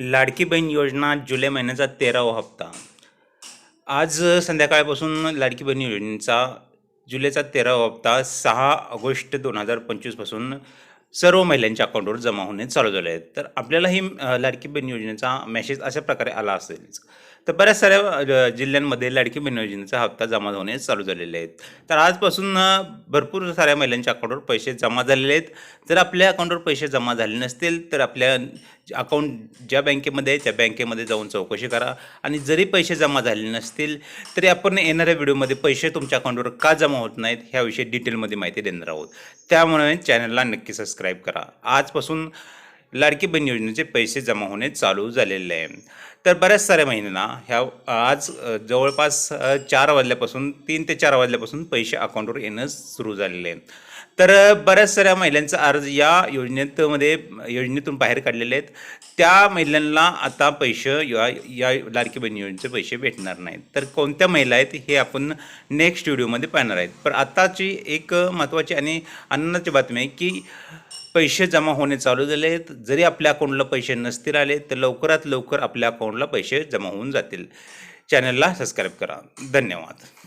लाडकी बहीण योजना जुलै महिन्याचा तेरावा हप्ता. आज संध्याकाळपासून लाडकी बहीण योजनेचा जुलैचा तेरावा हप्ता सहा ऑगस्ट दोन हजार पंचवीसपासून सर्व महिलांच्या अकाउंटवर जमा होणे चालू झाले आहेत. तर आपल्याला ही लाडकी बहीण योजनेचा मेसेज अशा प्रकारे आला असेल. तर बऱ्याच साऱ्या जिल्ह्यांमध्ये लाडकी बहीण योजनेचा हप्ता जमा होणे चालू झालेले आहेत. तर आजपासून भरपूर साऱ्या महिलांच्या अकाउंटवर पैसे जमा झालेले आहेत. जर आपल्या अकाउंटवर पैसे जमा झाले नसतील तर आपल्या अकाउंट ज्या बँकेमध्ये आहे त्या बँकेमध्ये जाऊन चौकशी करा. आणि जरी पैसे जमा झाले नसतील तरी आपण येणाऱ्या व्हिडिओमध्ये पैसे तुमच्या अकाउंटवर का जमा होत नाहीत ह्याविषयी डिटेलमध्ये माहिती देणार आहोत. त्यामुळे चॅनलला नक्की सबस्क्राईब करा. आजपासून लाडकी बहीण योजनेचे पैसे जमा होणे चालू झालेले आहे. तर बऱ्याच साऱ्या महिन्यांना ह्या आज जवळपास चार वाजल्यापासून तीन ते चार वाजल्यापासून पैसे अकाउंटवर येणं सुरू झालेले आहे. तर बऱ्याच साऱ्या महिलांचा अर्ज या योजनेतमध्ये योजनेतून बाहेर काढलेले आहेत. त्या महिलांना आता पैसे या या लाडकी बहीण योजनेचे पैसे भेटणार नाहीत. तर कोणत्या महिला आहेत हे आपण नेक्स्ट व्हिडिओमध्ये पाहणार आहेत. पण आत्ताची एक महत्त्वाची आणि आनंदाची बातमी आहे की पैसे जमा होणे चालू झाले आहेत. जरी आपल्या अकाउंटला पैसे नसतील आले तर लवकरात लवकर आपल्या अकाउंटला पैसे जमा होऊन जातील. चॅनलला सबस्क्राईब करा. धन्यवाद.